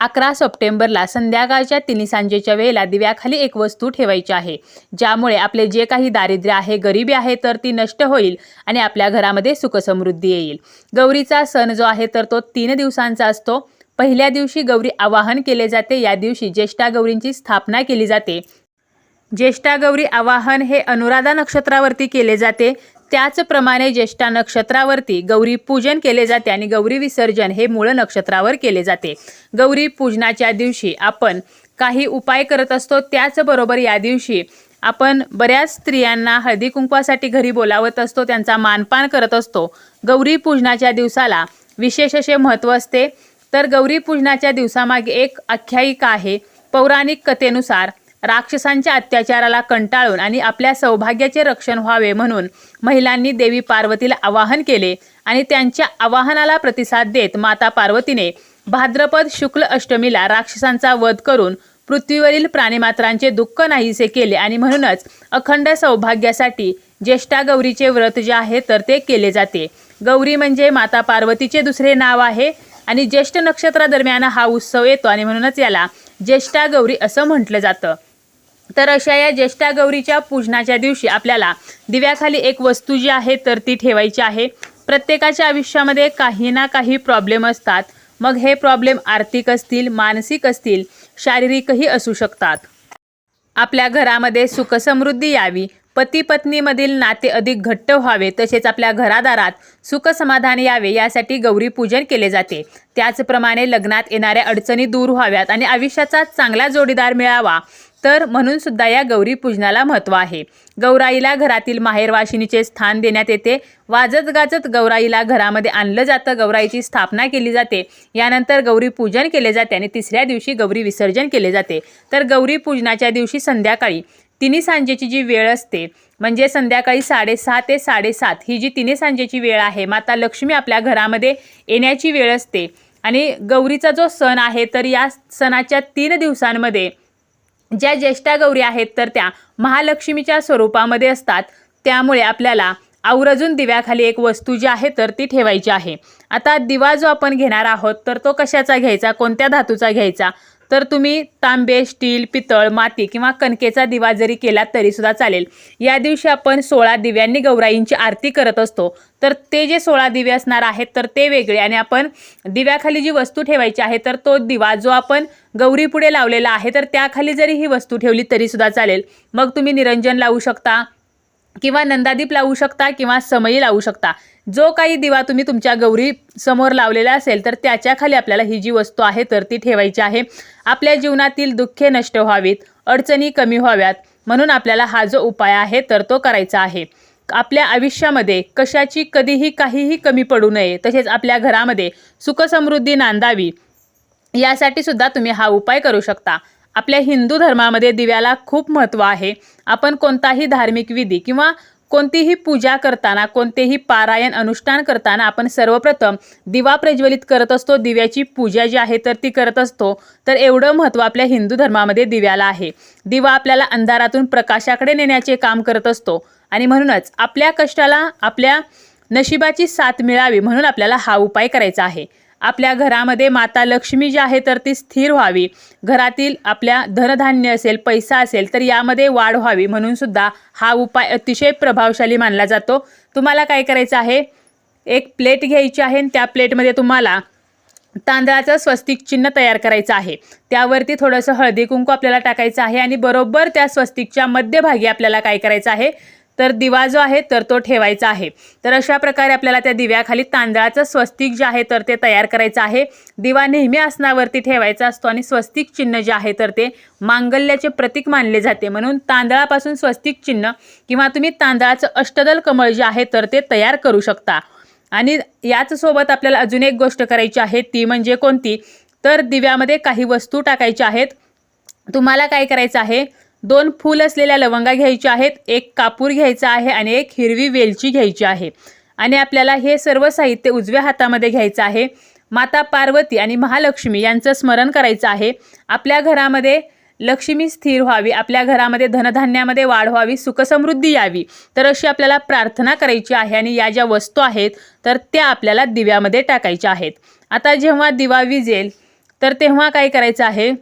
अकरा सप्टेंबरला संध्याकाळच्या तिन्ही सांजेच्या वेळेला दिव्याखाली एक वस्तू ठेवायची आहे. ज्यामुळे आपले जे काही दारिद्र्य आहे गरिबी आहे तर ती नष्ट होईल आणि आपल्या घरामध्ये सुखसमृद्धी येईल. गौरीचा सण जो आहे तर तो तीन दिवसांचा असतो. पहिल्या दिवशी गौरी आवाहन केले जाते. या दिवशी ज्येष्ठा गौरींची स्थापना केली जाते. ज्येष्ठा गौरी आवाहन हे अनुराधा नक्षत्रावरती केले जाते. त्याचप्रमाणे ज्येष्ठा नक्षत्रावरती गौरी पूजन केले जाते आणि गौरी विसर्जन हे मूळ नक्षत्रावर केले जाते. गौरी पूजनाच्या दिवशी आपण काही उपाय करत असतो. त्याचबरोबर या दिवशी आपण बऱ्याच स्त्रियांना हळदी कुंकवासाठी घरी बोलावत असतो. त्यांचा मानपान करत असतो. गौरी पूजनाच्या दिवसाला विशेष असे महत्त्व असते. तर गौरी पूजनाच्या दिवसामागे एक आख्यायिका आहे. पौराणिक कथेनुसार राक्षसांच्या अत्याचाराला कंटाळून आणि आपल्या सौभाग्याचे रक्षण व्हावे म्हणून महिलांनी देवी पार्वतीला आवाहन केले आणि त्यांच्या आवाहनाला प्रतिसाद देत माता पार्वतीने भाद्रपद शुक्ल अष्टमीला राक्षसांचा वध करून पृथ्वीवरील प्राणीमात्रांचे दुःख नाहीसे केले आणि म्हणूनच अखंड सौभाग्यासाठी ज्येष्ठा गौरीचे व्रत जे आहे तर ते केले जाते. गौरी म्हणजे माता पार्वतीचे दुसरे नाव आहे आणि ज्येष्ठ नक्षत्रादरम्यान हा उत्सव येतो आणि म्हणूनच याला ज्येष्ठा गौरी असं म्हटलं जातं. तर अशा या ज्येष्ठा गौरीच्या पूजनाच्या दिवशी आपल्याला दिव्याखाली एक वस्तू जी आहे तर ती ठेवायची आहे. प्रत्येकाच्या आयुष्यामध्ये काही ना काही प्रॉब्लेम असतात. मग हे प्रॉब्लेम आर्थिक असतील मानसिक असतील शारीरिकही असू शकतात. आपल्या घरामध्ये सुखसमृद्धी यावी. पती पत्नीमधील नाते अधिक घट्ट व्हावे तसेच आपल्या घरादारात सुख समाधान यावे यासाठी गौरी पूजन केले जाते. त्याचप्रमाणे लग्नात येणाऱ्या अडचणी दूर व्हाव्यात आणि आयुष्याचा चांगला जोडीदार मिळावा. तर म्हणून सुद्धा या गौरी पूजनाला महत्त्व आहे. गौराईला घरातील माहेरवाशिनीचे स्थान देण्यात येते. वाजत गाजत गौराईला घरामध्ये आणलं जातं. गौराईची स्थापना केली जाते. यानंतर गौरी पूजन केले जाते आणि तिसऱ्या दिवशी गौरी विसर्जन केले जाते. तर गौरी पूजनाच्या दिवशी संध्याकाळी तिन्ही सांजेची जी वेळ असते म्हणजे संध्याकाळी साडेसहा ते साडेसात ही जी तिन्ही सांजेची वेळ आहे माता लक्ष्मी आपल्या घरामध्ये येण्याची वेळ असते. आणि गौरीचा जो सण आहे तर या सणाच्या तीन दिवसांमध्ये ज्या ज्येष्ठा गौरी आहेत तर त्या महालक्ष्मीच्या स्वरूपामध्ये असतात. त्यामुळे आपल्याला आवर्जून दिव्याखाली एक वस्तू जी आहे तर ती ठेवायची आहे. आता दिवा जो आपण घेणार आहोत तर तो कशाचा घ्यायचा? कोणत्या धातूचा घ्यायचा? तर तुम्ही तांबे स्टील पितळ माती किंवा कणकेचा दिवा जरी केला तरीसुद्धा चालेल. या दिवशी आपण सोळा दिव्यांनी गौराईंची आरती करत असतो. तर ते जे सोळा दिवे असणार आहेत तर ते वेगळे आणि आपण दिव्याखाली जी वस्तू ठेवायची आहे तर तो दिवा जो आपण गौरीपुढे लावलेला आहे तर त्याखाली जरी ही वस्तू ठेवली तरीसुद्धा चालेल. मग तुम्ही निरंजन लावू शकता किंवा नंदादीप लावू शकता किंवा समयी लावू शकता. जो काही दिवा तुम्ही तुमच्या गौरी समोर लावलेला असेल तर त्याच्याखाली आपल्याला ही जी वस्तू आहे तर ती ठेवायची आहे. आपल्या जीवनातील दुःखे नष्ट व्हावीत अडचणी कमी व्हाव्यात म्हणून आपल्याला हा जो उपाय आहे तर तो करायचा आहे. आपल्या आयुष्यामध्ये कशाची कधीही काहीही कमी पडू नये तसेच आपल्या घरामध्ये सुखसमृद्धी नांदावी यासाठी सुद्धा तुम्ही हा उपाय करू शकता. आपल्या हिंदू धर्मामध्ये दिव्याला खूप महत्त्व आहे. आपण कोणताही धार्मिक विधी किंवा कोणतीही पूजा करताना कोणतेही पारायण अनुष्ठान करताना आपण सर्वप्रथम दिवा प्रज्वलित करत असतो. दिव्याची पूजा जी आहे तर ती करत असतो. तर एवढं महत्त्व आपल्या हिंदू धर्मामध्ये दिव्याला आहे. दिवा आपल्याला अंधारातून प्रकाशाकडे नेण्याचे काम करत असतो. आणि म्हणूनच आपल्या कष्टाला आपल्या नशिबाची साथ मिळावी म्हणून आपल्याला हा उपाय करायचा आहे. आपल्या घरामध्ये माता लक्ष्मी जी आहे तर ती स्थिर व्हावी. घरातील आपल्या धनधान्य असेल पैसा असेल तर यामध्ये वाढ व्हावी. म्हणून सुद्धा हा उपाय अतिशय प्रभावशाली मानला जातो. तुम्हाला काय करायचं आहे? एक प्लेट घ्यायची आहे आणि त्या प्लेटमध्ये तुम्हाला तांदळाचं स्वस्तिक चिन्ह तयार करायचं आहे. त्यावरती थोडंसं हळदी कुंकू आपल्याला टाकायचं आहे आणि बरोबर त्या स्वस्तिकच्या मध्यभागी आपल्याला काय करायचं आहे? तर दिवा जो आहे तर तो ठेवायचा आहे. तर अशा प्रकारे आपल्याला त्या दिव्याखाली तांदळाचं स्वस्तिक जे आहे तर ते तयार करायचं आहे. दिवा नेहमी आसनावरती ठेवायचा असतो आणि स्वस्तिक चिन्ह जे आहे तर ते मांगल्याचे प्रतीक मानले जाते. म्हणून तांदळापासून स्वस्तिक चिन्ह किंवा तुम्ही तांदळाचं अष्टदल कमळ जे आहे तर ते तयार करू शकता. आणि याच सोबत आपल्याला अजून एक गोष्ट करायची आहे ती म्हणजे कोणती? तर दिव्यामध्ये काही वस्तू टाकायच्या आहेत. तुम्हाला काय करायचं आहे? दोन फूल असलेल्या लवंगा घ्यायच्या आहेत एक कापूर घ्यायचा आहे आणि एक हिरवी वेलची घ्यायची आहे. आणि आपल्याला हे सर्व साहित्य उजव्या हातामध्ये घ्यायचं आहे. माता पार्वती आणि महालक्ष्मी यांचं स्मरण करायचं आहे. आपल्या घरामध्ये लक्ष्मी स्थिर व्हावी आपल्या घरामध्ये धनधान्यामध्ये वाढ व्हावी सुखसमृद्धी यावी. तर अशी आपल्याला प्रार्थना करायची आहे आणि या ज्या वस्तू आहेत तर त्या आपल्याला दिव्यामध्ये टाकायच्या आहेत. आता जेव्हा दिवा विजेल तर तेव्हा काय करायचं आहे?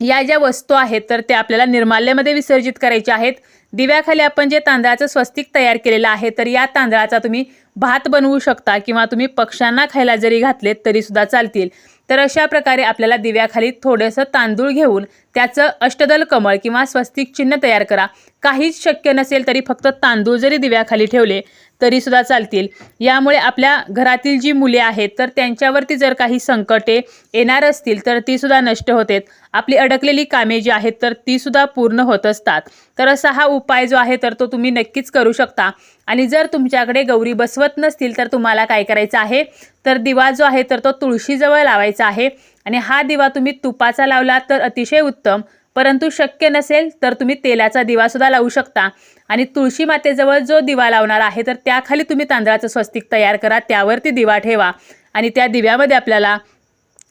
या ज्या वस्तू आहेत तर त्या आपल्याला निर्माल्यामध्ये विसर्जित करायच्या आहेत. दिव्याखाली आपण जे तांदळाचं स्वस्तिक तयार केलेलं आहे तर या तांदळाचा तुम्ही भात बनवू शकता किंवा तुम्ही पक्ष्यांना खायला जरी घातलेत तरीसुद्धा चालतील. तर अशा प्रकारे आपल्याला दिव्याखाली थोडंसं तांदूळ घेऊन त्याचं अष्टदल कमळ किंवा स्वस्तिक चिन्ह तयार करा. काहीच शक्य नसेल तरी फक्त तांदूळ जरी दिव्याखाली ठेवले तरीसुद्धा चालतील. यामुळे आपल्या घरातील जी मुले आहेत तर त्यांच्यावरती जर काही संकटे येणार असतील तर तीसुद्धा नष्ट होतात. आपली अडकलेली कामे जी आहेत तर तीसुद्धा पूर्ण होत असतात. तर असा हा उपाय जो आहे तर तो तुम्ही नक्कीच करू शकता. आणि जर तुमच्याकडे गौरी बसवत नसतील तर तुम्हाला काय करायचं आहे? तर दिवा जो आहे तर तो तुळशीजवळ लावायचा आहे. आणि हा दिवा तुम्ही तुपाचा लावला तर अतिशय उत्तम. परंतु शक्य नसेल तर तुम्ही तेलाचा दिवासुद्धा लावू शकता. आणि तुळशी मातेजवळ जो दिवा लावणार आहे तर त्याखाली तुम्ही तांदळाचं स्वस्तिक तयार करा त्यावरती दिवा ठेवा. आणि त्या दिव्यामध्ये आपल्याला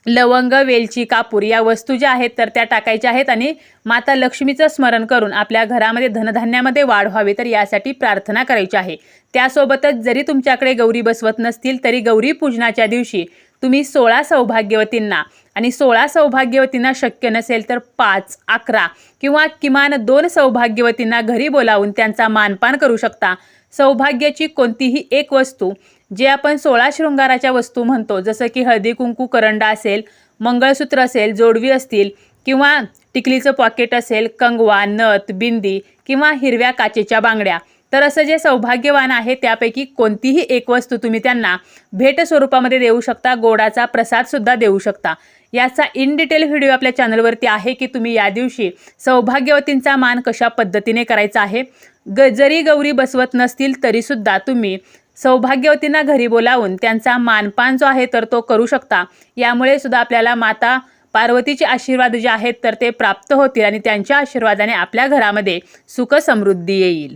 लवंग वेलची कापूर या वस्तू ज्या आहेत तर त्या टाकायच्या आहेत आणि माता लक्ष्मीचं स्मरण करून आपल्या घरामध्ये धनधान्यामध्ये वाढ व्हावी तर यासाठी प्रार्थना करायची आहे. त्यासोबतच जरी तुमच्याकडे गौरी बसवत नसतील तरी गौरी पूजनाच्या दिवशी तुम्ही सोळा सौभाग्यवतींना आणि सोळा सौभाग्यवतींना शक्य नसेल तर पाच अकरा किंवा किमान दोन सौभाग्यवतींना घरी बोलावून त्यांचा मानपान करू शकता. सौभाग्याची कोणतीही एक वस्तू जे आपण सोळा शृंगाराच्या वस्तू म्हणतो जसं की हळदी कुंकू करंडा असेल मंगळसूत्र असेल जोडवी असतील किंवा टिकलीचं पॉकेट असेल कंगवा नथ बिंदी किंवा हिरव्या काचेच्या बांगड्या. तर असं जे सौभाग्यवान आहे त्यापैकी कोणतीही एक वस्तू तुम्ही त्यांना भेट स्वरूपामध्ये देऊ शकता गोडाचा प्रसादसुद्धा देऊ शकता. याचा इन डिटेल व्हिडिओ आपल्या चॅनलवरती आहे की तुम्ही या दिवशी सौभाग्यवतींचा मान कशा पद्धतीने करायचा आहे. ग जरी गौरी बसवत नसतील तरीसुद्धा तुम्ही सौभाग्यवतींना घरी बोलावून त्यांचा मानपान जो आहे तर तो करू शकता. यामुळे सुद्धा आपल्याला माता पार्वतीचे आशीर्वाद जे आहेत तर ते प्राप्त होतील आणि त्यांच्या आशीर्वादाने आपल्या घरामध्ये सुख समृद्धी येईल.